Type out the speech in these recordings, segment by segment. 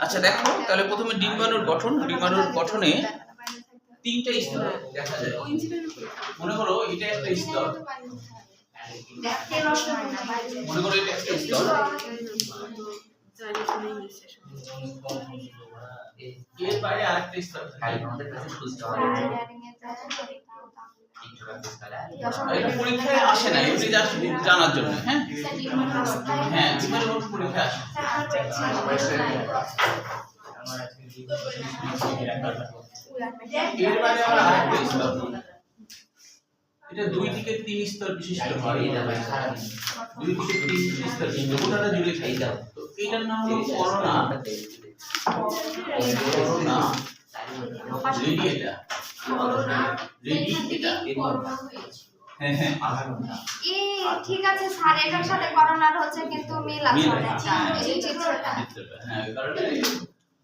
আচ্ছা দেখো তাহলে প্রথমে ডিম্বাণুর গঠন ডিম্বাণুর গঠনে তিনটা স্তর দেখা যায়। মনে করো এটা একটা স্তর। মনে করো এটা একটা স্তর। এর বাইরে আরেকটা স্তর থাকে। এটা পরীক্ষায় আসে না এমনি জাস্ট জানার জন্য হ্যাঁ? হ্যাঁ পরীক্ষায় আসে। আরেকটা স্তর এটা দুই থেকে তিন স্তর বিশিষ্ট দুই থেকে তিন স্তর গোটাটা জুড়ে খাই দাও তো এটার নাম হলো করোনা। রেডিয়েটা হ্যাঁ হ্যাঁ ই ঠিক আছে স্যার এটার সাথে করোনার হচ্ছে কিন্তু মিল আছে অনেকটা এই চিত্রটা। হ্যাঁ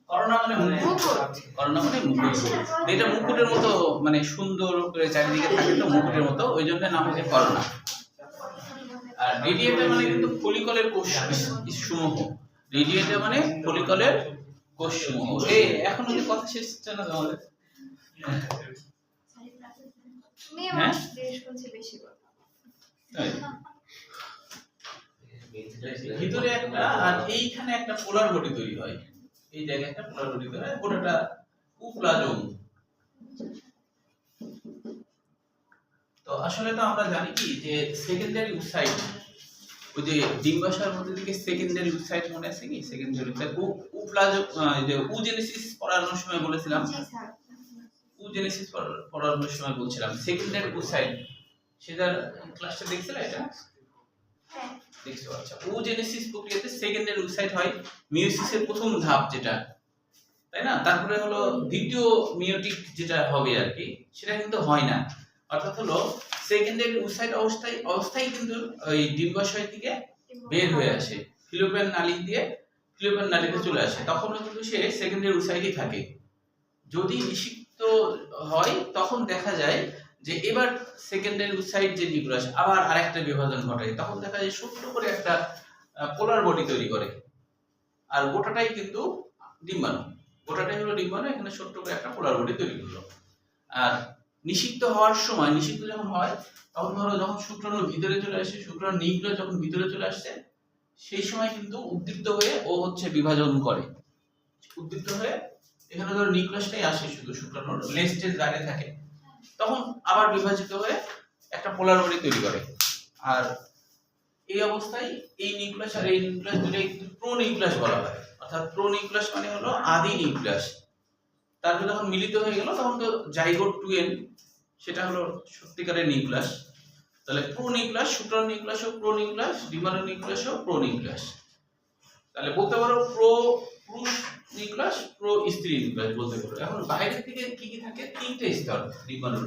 করোনা মানে মুকুট। মুকুট। করোনা মানে মুকুট। এটা মুকুটের মতো মানে সুন্দর করে চারিদিকে থাকে তো মুকুটের মতো ওই জন্য নাম হচ্ছে করোনা। আর রেডিয়েটা মানে কিন্তু ফলিকলের কোষ সমূহ। রেডিয়েটা মানে ফলিকলের কোষ সমূহ। এই এখন কথা শেষ না তোমাদের মেয়ে হ্যাঁ? মানুষ দিয়ে শুনছি বেশি কথা তাই? ভিতরে একটা আর এইখানে একটা পোলার বডি তৈরি হয়। এই জায়গায় একটা পোলার বডি তৈরি হয়। গোটাটা উপলাজম তো আসলে তো আমরা জানি কি যে সেকেন্ডারি উসাইট ওই যে ডিম্বাশয়ের মধ্যে দিকে সেকেন্ডারি উসাইট মনে আছে কি? সেকেন্ডারি উপলাজম যে উজেনেসিস পড়ানোর সময় বলেছিলাম। জি স্যার উজেনেসিস পড়ানোর সময় বলছিলাম। সেকেন্ডারি উসাইট সেটার ক্লাসটা দেখছিলে এটা? হ্যাঁ। দেখছ আচ্ছা। ওজেনেসিস প্রক্রিয়াতে সেকেন্ডারি উসাইট হয়। মিওসিসের প্রথম ধাপ যেটা তাই না? তারপরে হলো দ্বিতীয় মিওটিক যেটা হবে আর কি সেটা কিন্তু হয় না। অর্থাৎ হলো সেকেন্ডারি উসাইট অবস্থায় অবস্থায় কিন্তু ওই ডিম্বাশয় থেকে বের হয়ে আসে। ফিলোপেন নালী দিয়ে ফিলোপেন নালীতে চলে আসে। তখনও কিন্তু সে সেকেন্ডারি উসাইটই থাকে। যদি নিষিক্ত হয়, তখন দেখা যায় যে এবার সেকেন্ডারি সাইড যে নিউক্লিয়াস আবার আরেকটা বিভাজন ঘটায়। তখন দেখা যায় ছোট্ট করে একটা পোলার বডি তৈরি করে। আর গোটাটাই কিন্তু ডিম্বাণু। গোটাটাই হলো ডিম্বাণু, এখানে ছোট্ট করে একটা পোলার বডি তৈরি করল। আর নিষিক্ত হওয়ার সময় নিষিক্ত যখন হয়, তখন ধরো যখন শুক্রাণু ভিতরে চলে আসে, শুক্রাণু নিউক্লিয়াস যখন ভিতরে চলে আসছে সেই সময় কিন্তু উদ্দীপ্ত হয়ে ও হচ্ছে বিভাজন করে। উদ্দীপ্ত হয়ে এখানে ধরো নিউক্লিয়াসটাই আসে শুধু শুক্রাণুর লেস্টের জায়গায় থাকে। তখন আবার বিভাজিত হয়ে একটা পোলার বডি তৈরি করে। আর এই অবস্থায় এই নিউক্লিয়াস আর এই নিউক্লিয়াস দুটাই প্রো নিউক্লিয়াস বলা হয়। অর্থাৎ প্রো নিউক্লিয়াস মানে হলো আদি নিউক্লিয়াস তারপরে যখন মিলিত হয়ে গেল, তখন তো জাইগোট টু এন, সেটা হলো সত্যিকারের নিউক্লিয়াস তাহলে প্রো নিউক্লিয়াস শুক্রাণু নিউক্লিয়াস ও প্রো নিউক্লিয়াস ডিমানো নিউক্লিয়াস ও প্রো নিউক্লিয়াস তাহলে বলতে পারো প্রো পুরুষ নিউক্লিয়াস প্রো স্ত্রী নিউক্লিয়াস বলতে পারো এখন বাইরের থেকে কি কি থাকে? তিনটে স্তর, ডিম্বাণুর।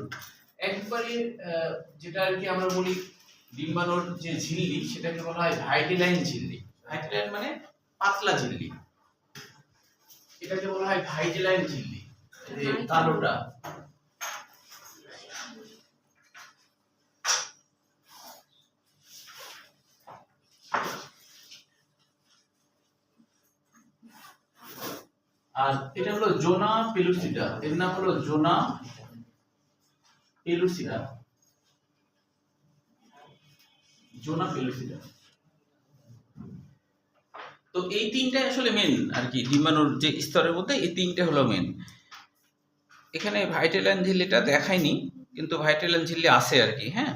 একবারে যেটা আর কি আমরা বলি ডিম্বাণুর যে ঝিল্লি, সেটাকে বলা হয় ভাইটেলাইন ঝিল্লি। ভাইটেলাইন মানে পাতলা ঝিল্লি। এটাকে বলা হয় ভাইটেলাইন ঝিল্লি। কালোটা। আর এটা হলো জোনা পেলুসিডা এর নাম হলো জোনা পেলুসিডা জোনা পেলুসিডা তো এই তিনটাই আসলে মেন আর কি, ডিম্বাণুর যে স্তরের মধ্যে এই তিনটে হলো মেন এখানে ভাইটেলান ঝিল্লিটা দেখায়নি, কিন্তু ভাইটেলান ঝিল্লি আছে আর কি হ্যাঁ?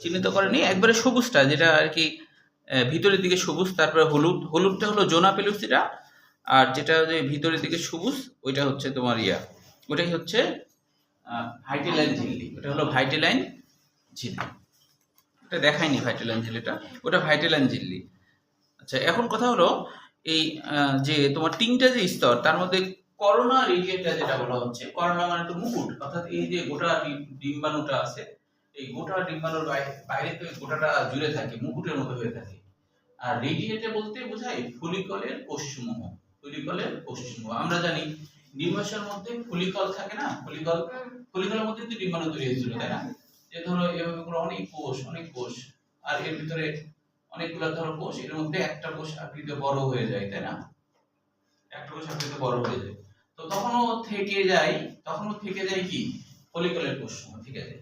চিহ্নিত করেনি, একবারে সবুজটা, যেটা আর কি ভিতরের দিকে সবুজ, তারপরে হলুদ। হলুদটা হলো জোনা পেলুসিটা, আর যেটা যে ভিতরের দিকে সবুজ, ওইটা হচ্ছে তোমার ইয়া। ওটাই হচ্ছে ভাইটেলাইন ঝিল্লি। ওটা হলো ভাইটেলাইন ঝিল্লি। এটা দেখায়নি ভাইটেলাইন ঝিল্লিটা। ওটা ভাইটেলাইন ঝিল্লি। আচ্ছা এখন কথা হলো এই যে তোমার তিনটা যে স্তর, তার মধ্যে করোনা রিজিয়নটা যেটা বলা হচ্ছে, করোনা মানে তো মুকুট, অর্থাৎ এই যে গোটা ডিম্বাণুটা আছে এই গোটা ডিম্বাণুর বাইরে তো গোটাটা জুড়ে থাকে মুকুটের মতো হয়ে থাকে। আর রেডিয়েটে বলতে বোঝায় ফলিকলের কোষসমূহ ফলিকলের কোষসমূহ আমরা জানি ডিম্বাশয়ের মধ্যে ফলিকল থাকে না? ফলিকল ফলিকলের মধ্যে তো ডিম্বাণু তৈরি হয়েছিল তাই না? যে ধরো এভাবে করে অনেক কোষ অনেক কোষ আর এর ভিতরে অনেকগুলো ধরো কোষ এর মধ্যে একটা কোষ আকৃতি বড় হয়ে যায় তাই না? একটা কোষ আকৃতি বড় হয়ে যায়। তো তখনও থেকে যায় তখনও থেকে যায় কি? ফলিকলের কোষ ঠিক আছে?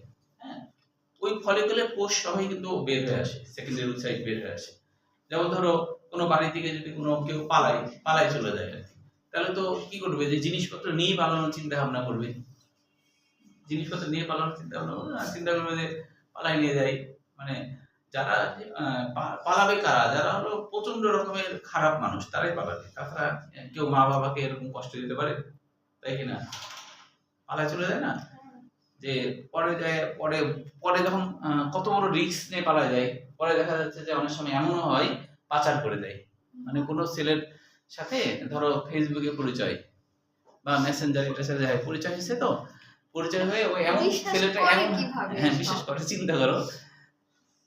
ওই ফলিকলের কোষ সবাই কিন্তু বের হয়ে আসে সেকেন্ডারি উৎসাহিত বের হয়ে আসে। যেমন ধরো, কোনো বাড়ি থেকে যদি কোনো কেউ পালায় পালায় চলে যায় আর কি। তাহলে তো কি করবে? যে জিনিসপত্র নিয়ে পালানোর চিন্তা ভাবনা করবে। জিনিসপত্র নিয়ে পালানোর চিন্তা ভাবনা করবে আর চিন্তা করবে যে পালাই নিয়ে যায়। মানে যারা পালাবে কারা? যারা হলো প্রচণ্ড রকমের খারাপ মানুষ, তারাই পালাবে। তাছাড়া কেউ মা বাবাকে এরকম কষ্ট দিতে পারে? তাই কিনা পালায় চলে যায় না? যে পরে যায় পরে পরে যখন কত বড় রিস্ক নিয়ে পালা যায় পরে দেখা যাচ্ছে যে অনেক সময় এমনও হয় পাচার করে দেয় মানে কোনো ছেলের সাথে ধরো ফেসবুকে পরিচয় বা মেসেঞ্জার এটার সাথে হয় পরিচয় হয়েছে তো পরিচয় হয়ে ওই এমন ছেলেটা এমন হ্যাঁ? বিশ্বাস করে চিন্তা করো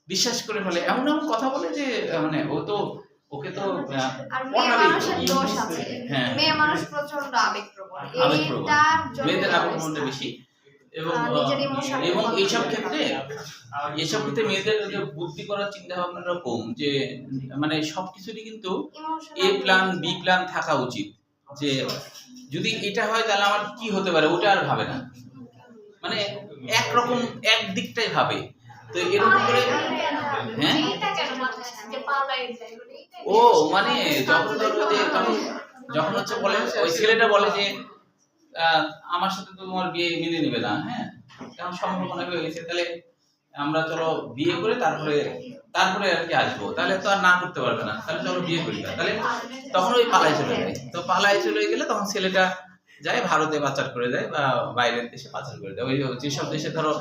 বিশ্বাস করে ফেলে এমন এমন কথা বলে যে মানে ও তো ওকে তো দোষ আছে হ্যাঁ। মেয়ে মানুষ প্রচণ্ড আবেগপ্রবণ আবেগপ্রবণ। মেয়েদের অবস্থা। বেশি এবং এবং এইসব ক্ষেত্রে এইসব ক্ষেত্রে মেয়েদের যে বুদ্ধি করার চিন্তা ভাবনাটা কম যে মানে সবকিছুরই কিন্তু এ প্ল্যান বি প্ল্যান থাকা উচিত যে যদি এটা হয় তাহলে আমার কি হতে পারে ওটা আর ভাবে না। মানে একরকম এক দিকটাই ভাবে। তো এরকম করে হ্যাঁ? মানে ও মানে যখন ধরো যে তখন যখন হচ্ছে বলে ওই ছেলেটা বলে যে আহ, আমার সাথে তো তোমার বিয়ে মেনে নেবে না হ্যাঁ? কারণ সম্পর্ক হয়ে গেছে তাহলে আমরা চলো বিয়ে করে তারপরে তারপরে আর কি আসব। তাহলে তো আর না করতে পারবে না তাহলে চলো বিয়ে করি না। তাহলে তখন ওই পালাই চলে যায়। তো পালাই চলে গেলে তখন ছেলেটা যায় ভারতে পাচার করে দেয় বা বাইরের দেশে পাচার করে দেয়। ওই যেসব দেশে ধরো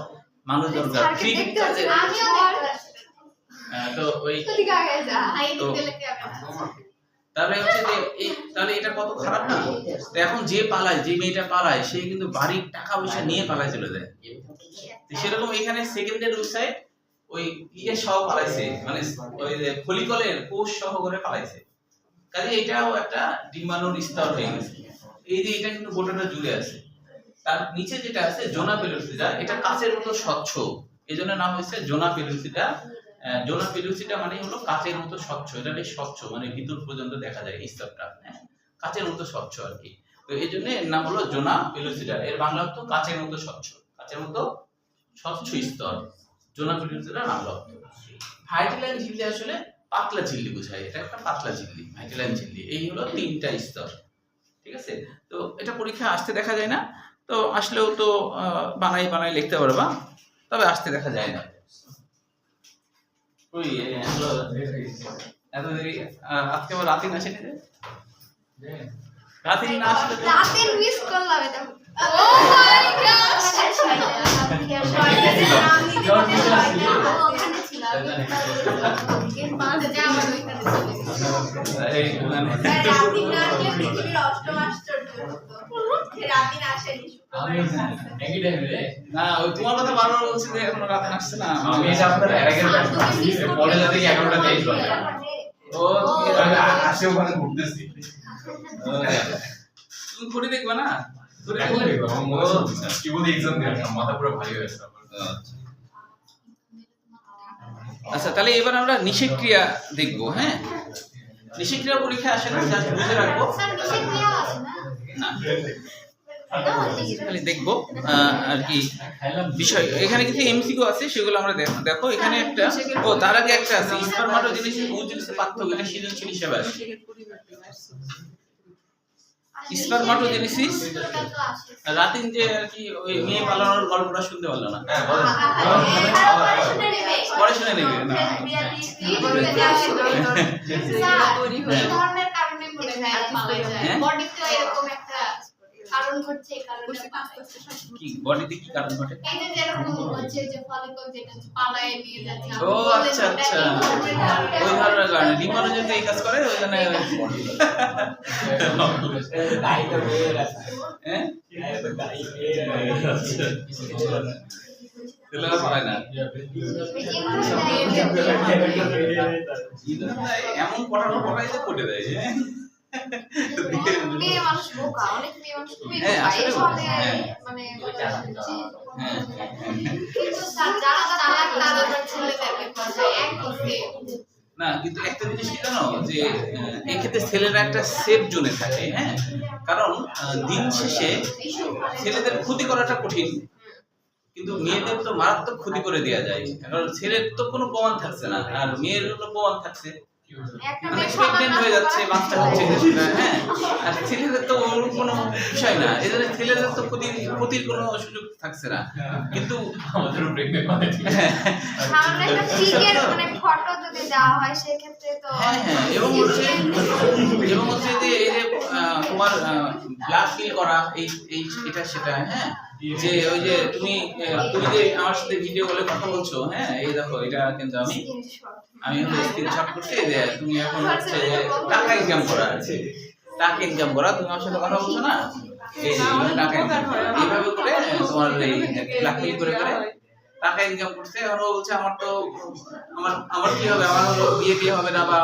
মানুষ দরকার আসছি। তো ওই তাহলে হচ্ছে যে তাহলে এটা কত খারাপ না? এখন যে পালায় যে মেয়েটা পালায় সে কিন্তু বাড়ির টাকা পয়সা নিয়ে পালায় চলে যায়। সেরকম এখানে সেকেন্ডের উৎসাহে ওই ইয়ে সহ পালাইছে মানে ওই ফলিকলের কোষ সহ করে পালাইছে। কাজে এটাও একটা ডিম্বাণুর স্তর হয়ে গেছে। এই যে এটা কিন্তু গোটাটা জুড়ে আছে। তার নিচে যেটা আছে জোনা পেলুসিটা এটা কাচের মতো স্বচ্ছ। এই জন্য নাম হয়েছে জোনা পেলুসিটা আহ, জোনা পেলুসিটা মানে হলো কাচের মতো স্বচ্ছ। এটা বেশ স্বচ্ছ মানে ভিতর পর্যন্ত দেখা যায় স্তরটা হ্যাঁ? কাচের মতো স্বচ্ছ আর কি। তো এই জন্য এর নাম হলো জোনা পেলুসিটা এর বাংলা অর্থ কাচের মতো স্বচ্ছ। কাচের মতো স্বচ্ছ স্তর। জোনা পেলুসিটা নাম হলো ভাইটিলাইন ঝিল্লি আসলে পাতলা ঝিল্লি বোঝায়। এটা একটা পাতলা ঝিল্লি, ভাইটিলাইন ঝিল্লি। এই হলো তিনটা স্তর। ঠিক আছে? তো এটা পরীক্ষা আসতে দেখা যায় না। তো আসলেও তো বানাই বানাই লিখতে পারবা। তবে আসতে দেখা যায় না। ওই এত দেরি আজকে আবার রাতিন আসেনি যে রাতিন না আসলে তো মিস করলাম এটা ও মাই গড ওখানে ছিল এই, মানে, না ওই তোমার কথা বারবার বলছি যে এখনও রাতিন আসছে না আমি এটা আপনার এর আগের ব্যাচ পরে যাতে এগারোটা তেইশ বাজে ও তুমি আসে ওখানে ঘুরতেছি তুমি করে দেখবে না করে এখন আমার মনে হচ্ছে কি বলি এক্সাম দিয়ে মাথা পুরো ভারী হয়ে গেছে আচ্ছা তাহলে এবার আমরা নিষেক্রিয়া দেখব হ্যাঁ? নিষেক্রিয়া পরীক্ষা আসে না জাস্ট বুঝে রাখব। না। খালি দেখব আহ, আর কি বিষয়। এখানে কিছু এমসিকিউ আছে সেগুলো আমরা দেখো দেখো। এখানে একটা ও তার আগে একটা আছে স্পারমাটোজেনেসিস ও জিনিসের পার্থক্য এটা সৃজনশীল হিসেবে আছে স্পারমাটোজেনেসিস রাতিন যে আর কি ওই মেয়ে পালানোর গল্পটা শুনতে পারল না। হ্যাঁ, পরে শুনে নেবে না। কারণে মনে হয়। হ্যাঁ? বডিতে এরকম একটা কারণ ঘটছে এই কারণে কি বডিতে কি কারণ ঘটে? এই যে হচ্ছে যে ফলিকল যেটা পালায় নিয়ে যাচ্ছে ও আচ্ছা আচ্ছা। ওই ধরনের কারণে। ডিমানো যদি এই কাজ করে ওই জন্য হ্যাঁ? এমন পড়ানো পড়াই যে পড়ে দেয় হ্যাঁ? মেয়ে মানুষ বোকা অনেক মেয়ে মানুষ খুবই বোকা। এই বোকা। মানে কিন্তু যারা চালাক তারা তো ছেলেদেরকে পড়ায় না কিন্তু একটা জিনিস কি জানো? যে এক্ষেত্রে ছেলেরা একটা সেফ জোনে থাকে হ্যাঁ? কারণ দিন শেষে ছেলেদের ক্ষতি করাটা কঠিন। কিন্তু মেয়েদের তো মারাত্মক ক্ষতি করে দেওয়া যায়। কারণ ছেলের তো কোনো প্রমাণ থাকছে না আর মেয়ের তো প্রমাণ থাকছে। প্রেগনেন্ট হয়ে যাচ্ছে বাচ্চা হচ্ছে হ্যাঁ। আর ছেলেদের তো ওরকম কোনো বিষয় না। এদের ছেলেদের তো ক্ষতির ক্ষতির কোনো সুযোগ থাকছে না। কিন্তু আমাদেরও প্রেগনেন্ট মানে মানে ফটো যদি দেওয়া হয় সেক্ষেত্রে তো হ্যাঁ হ্যাঁ এবং হচ্ছে এবং হচ্ছে যে এই যে আহ, তোমার ব্লাড ফিল করা এই এই এটা সেটা হ্যাঁ। যে ওই যে তুমি তুমি যে আমার সাথে ভিডিও কলে কথা বলছো হ্যাঁ এই দেখো, এটা কিন্তু আমি আমি হলো স্ক্রিনশট করছি যে তুমি এখন হচ্ছে টাকা ইনকাম করা আছে টাকা ইনকাম করা, তুমি আমার সাথে কথা বলছো না? এইভাবে করে তোমার এই ব্ল্যাকমেল করে করে টাকা ইনকাম করছে, আর ও বলছে আমার তো, আমার আমার কি হবে? আমার হলো বিয়ে বিয়ে হবে না বা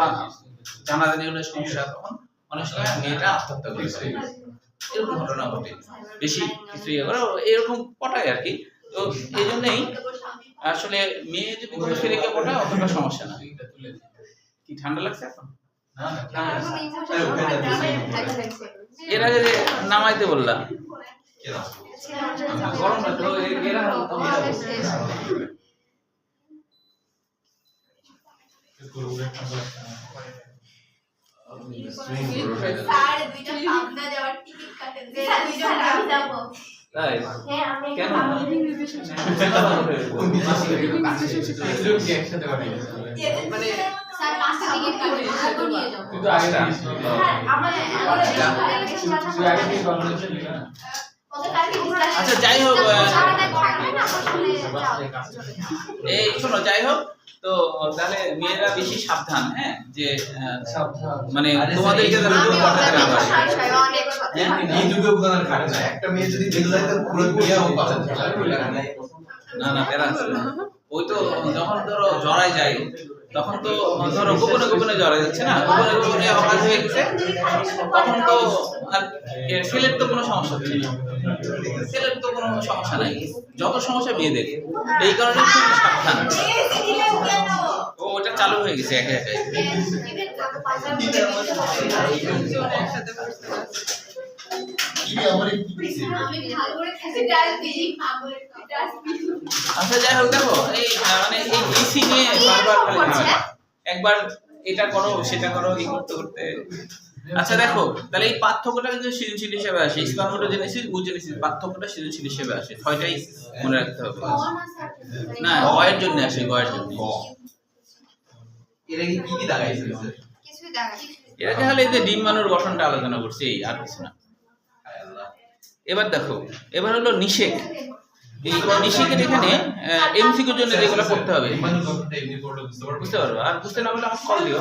জানাজানি হলে সমস্যা, তখন অনেক সময় মেয়েটা আত্মহত্যা করেছে এরকম ঘটনা ঘটে। বেশি কিছু ইয়ে করে এরকম পটায় আর কি। তো এই জন্যই আসলে মেয়ে যদি ঘুরে ফিরে গিয়ে পটায় অতটা সমস্যা না। কি ঠান্ডা লাগছে এখন? আছে। কোনো ইমোশন এর আগে যে নামাইতে বললাম। গরম না তো এরা তো স্যার দুইটা পাবনা যাওয়ার টিকিট কাটেন দুইজন আমি যাব তাই হ্যাঁ আমি কেন? দুজন কি একসাথে মানে স্যার পাঁচটা টিকিট কাটেন আগে নিয়ে যাব তুই আগে হ্যাঁ আমার আমার আগে থেকে conversation নিলি না? আচ্ছা, যাই হোক, এই শোনো যাই হোক তো তাহলে মেয়েরা বেশি সাবধান হ্যাঁ? যে মানে তোমাদেরকে যেন কেউ পটাতে না পারে? এই যুগে উদাহরণ খাটে না। একটা মেয়ে যদি দেখলে তো পুরো বিয়ে হোক না না প্যারা ওই তো যখন ধরো জড়াই যায় তখন তো ধরো গোপনে গোপনে জড়াই যাচ্ছে না? গোপনে গোপনে অকাজ হয়ে গেছে। তখন তো আর ছেলের তো কোনো সমস্যা হচ্ছে না। ছেলের তো কোনো সমস্যা নাই। যত সমস্যা মেয়েদের এই কারণে খুব সাবধান। ও ওটা চালু হয়ে গেছে একে একে। আমি ভালো করে খেতে ডাল দিই আমার আচ্ছা যাই হোক দেখো এই মানে এই ইসি নিয়ে বারবার একবার এটা করো সেটা করো এই করতে করতে। আচ্ছা দেখো তাহলে এই পার্থক্যটা কিন্তু সৃজনশীল হিসেবে আসে। স্পার্মোটোজেনেসিস পার্থক্যটা সৃজনশীল হিসেবে আসে। ছয়টাই মনে রাখতে হবে। না গয়ের জন্য আসে গয়ের জন্য। এরা কি কি কি দাগাইছে কিছুই দেখা এটাকে হলে এই যে ডিম মানুর গঠনটা আলোচনা করছি এই আর কিছু না। এবার দেখো, এবার হলো নিষেক। এই নিষেকের এখানে এমসিকিউর জন্য যেগুলো করতে হবে। বুঝতে পারব? আর বুঝতে না পারলে আমার কল দিও।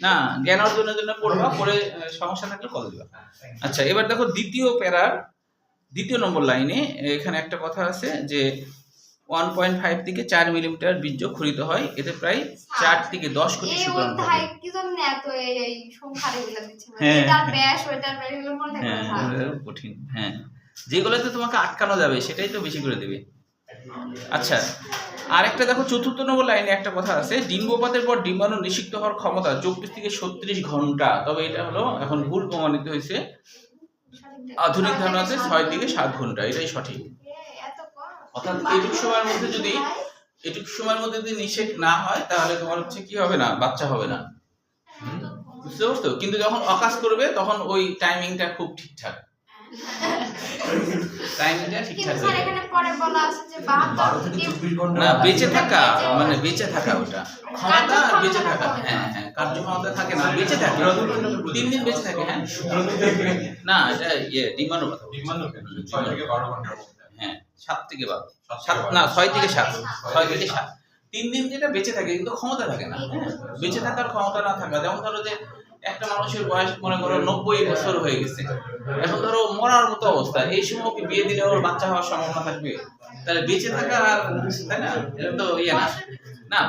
না, জ্ঞান অর্জনের জন্য পড়বা পরে সমস্যা থাকলে কল দিবা। আচ্ছা এবার দেখো দ্বিতীয় প্যারার, দ্বিতীয় নম্বর লাইনে এখানে একটা কথা আছে যে ওয়ান পয়েন্ট ফাইভ থেকে চার মিলিমিটার বীর্য খরিত হয়। এতে প্রায় চার থেকে দশ কোটি শুক্রাণু মানে হ্যাঁ। হ্যাঁ। এগুলো কঠিন হ্যাঁ। যেগুলোতে তোমাকে আটকানো যাবে সেটাই তো বেশি করে দেবে। আচ্ছা আর একটা দেখো চতুর্থ নম্বর লাইনে একটা কথা আছে। ডিম্বপাতের পর ডিম্বাণু নিষিক্ত হওয়ার ক্ষমতা চব্বিশ থেকে ছত্রিশ ঘণ্টা। তবে এটা হলো এখন ভুল প্রমাণিত হয়েছে। আধুনিক ধারণা আছে ছয় থেকে সাত ঘণ্টা এটাই সঠিক? অর্থাৎ এইটুকু সময়ের মধ্যে যদি এটুকু সময়ের মধ্যে যদি নিষেধ না হয় তাহলে তোমার হচ্ছে কি হবে না? বাচ্চা হবে না। বুঝতে পারছ? কিন্তু যখন অকাজ করবে তখন ওই টাইমিংটা খুব ঠিকঠাক। টাইমিংটা ঠিকঠাক স্যার যাবে। এখানে পরে বলা আছে যে বাহাত্তর থেকে না বেঁচে থাকা মানে বেঁচে থাকা ওটা। ক্ষমতা আর বেঁচে থাকা হ্যাঁ হ্যাঁ কার্যক্ষমতা থাকে না বেঁচে থাকে। তিন দিন বেঁচে থাকে হ্যাঁ? না এটা ইয়ে ডিমান্ড কথা থেকে ঘণ্টার মধ্যে। হ্যাঁ সাত থেকে বারো সাত না ছয় থেকে সাত। ছয় থেকে সাত। তিন দিন যেটা বেঁচে থাকে কিন্তু ক্ষমতা থাকে না হ্যাঁ? বেঁচে থাকার ক্ষমতা না থাকা। যেমন ধরো যে একটা মানুষের বয়স মনে করো নব্বই বছর হয়ে গেছে। এখন ধরো মরার মতো অবস্থা। এই সময় কি বিয়ে দিলে ওর বাচ্চা হওয়ার সম্ভাবনা থাকবে? তাহলে বেঁচে থাকা আর তাই না? এটা তো ইয়ে না। না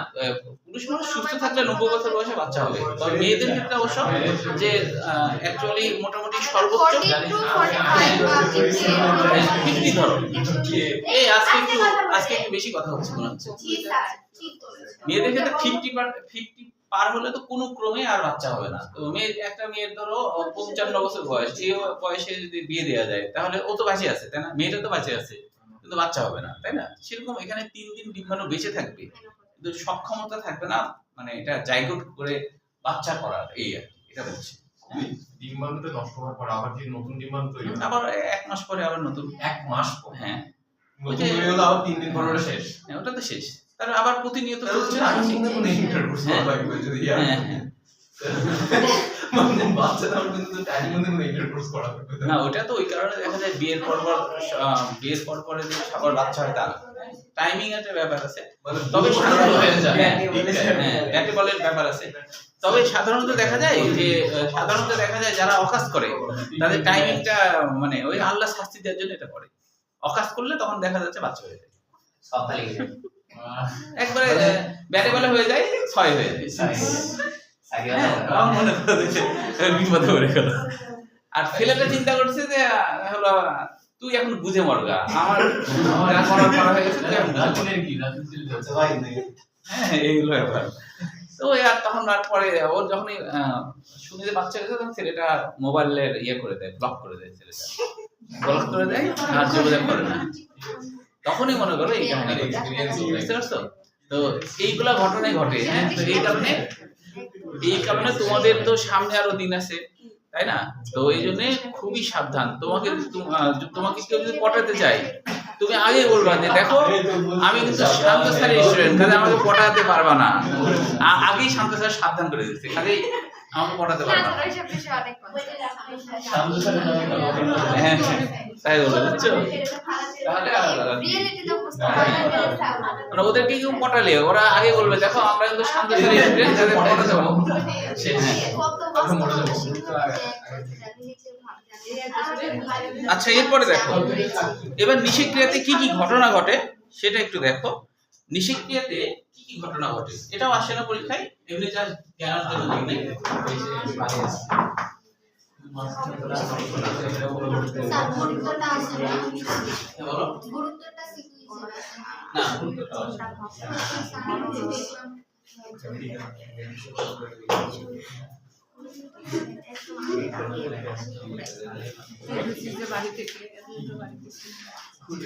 পুরুষ মানুষ সুস্থ থাকলে নব্বই বছর বয়সে বাচ্চা হবে। তবে মেয়েদের ক্ষেত্রে অবশ্য যে অ্যাকচুয়ালি মোটামুটি সর্বোচ্চ ফিফটি ধরো এই আজকে একটু আজকে একটু বেশি কথা হচ্ছে মনে হচ্ছে। মেয়েদের ক্ষেত্রে ফিফটি ফিফটি পার হলে তো কোনো ক্রমে আর বাচ্চা হবে না। তো মেয়ে একটা মেয়ের ধরো পঞ্চান্ন বছর বয়স এই বয়সে যদি বিয়ে দেওয়া যায় তাহলে ও তো বাঁচে আছে তাই না? মেয়েটা তো বাঁচে আছে কিন্তু বাচ্চা হবে না তাই না? সেরকম এখানে তিন দিন ডিম্বাণু বেঁচে থাকবে। সক্ষমতা থাকবে না মানে এটা জাইগোট করে বাচ্চা করার এই আর এটা বলছি। ডিম্বাণুটা নষ্ট হওয়ার পর আবার যে নতুন ডিম্বাণু তৈরি আবার এক মাস পরে আবার নতুন। এক মাস পর? হ্যাঁ। নতুন তৈরি হলো আবার তিন দিন পর ওটা শেষ? হ্যাঁ, ওটা তো শেষ। তারপর আবার প্রতিনিয়ত চলছে। না আমি ইন্টারকোর্স করা লাগবে যদি ইয়া হ্যাঁ হ্যাঁ। মানে বাচ্চাটা কিন্তু টাইম মধ্যে ইন্টারকোর্স করা না ওটা তো ওই কারণে দেখা যায় বিয়ের পর পর বিয়ের পর পরে যে সবার বাচ্চা হয় তা টাইমিং একটা ব্যাপার আছে। তবে হয়ে যায়। হ্যাঁ? হ্যাঁ ব্যাটে বলের ব্যাপার আছে। তবে সাধারণত দেখা যায় যে সাধারণত দেখা যায় যারা অকাজ করে তাদের টাইমিংটা মানে ওই আল্লাহ শাস্তি দেওয়ার জন্য এটা করে। অকাজ করলে তখন দেখা যাচ্ছে বাচ্চা হয়ে যায়। একবারে ব্যাটে বলে হয়ে যায় ছয় হয়ে যায়। মনে করে বিপদে পড়ে গেল। আর ছেলেটা চিন্তা করছে যে হলো তুই এখন বুঝে মরগা আমার যা করার করা হয়ে গেছে তুই এখন আচ্ছা। হ্যাঁ এইগুলো ব্যাপার। তো আর তখন আর পরে ওর যখনই আহ, শুনে যে বাচ্চা গেছে তখন ছেলেটা মোবাইলের ইয়ে করে দেয় ব্লক করে দেয় ছেলেটা। ব্লক করে দেয় আর যোগাযোগ করে না। তখনই মনে করো এই কাহিনী বুঝতে পারছ? তো এইগুলা ঘটনাই ঘটে হ্যাঁ? তো এই কারণে এই কারণে তোমাদের তো সামনে আরও দিন আছে। তাই না? তো এই জন্য খুবই সাবধান। তোমাকে তুম- তোমাকে কেউ যদি পটাতে চাই তুমি আগে বলবা যে, দেখো, আমি কিন্তু শান্ত স্যারের স্টুডেন্ট কাজে আমাকে পটাতে পারবা না। আগেই শান্ত স্যার সাবধান করে দিচ্ছে কাজেই পারবা না। হ্যাঁ তাই বলে বুঝছ? তাহলে আর- মানে ওদেরকে কেউ পটালে ওরা আগে বলবে দেখো আমরা কিন্তু শান্ত পটাতে পারব। আচ্ছা এরপরে দেখো। এবার নিষেক্রিয়াতে কি কি ঘটনা ঘটে সেটা একটু দেখো। নিষেক্রিয়াতে কি কি ঘটনা ঘটে? এটাও আসে না পরীক্ষায় এমনি যা জ্ঞান জ্ঞানের জন্য দিই নাই?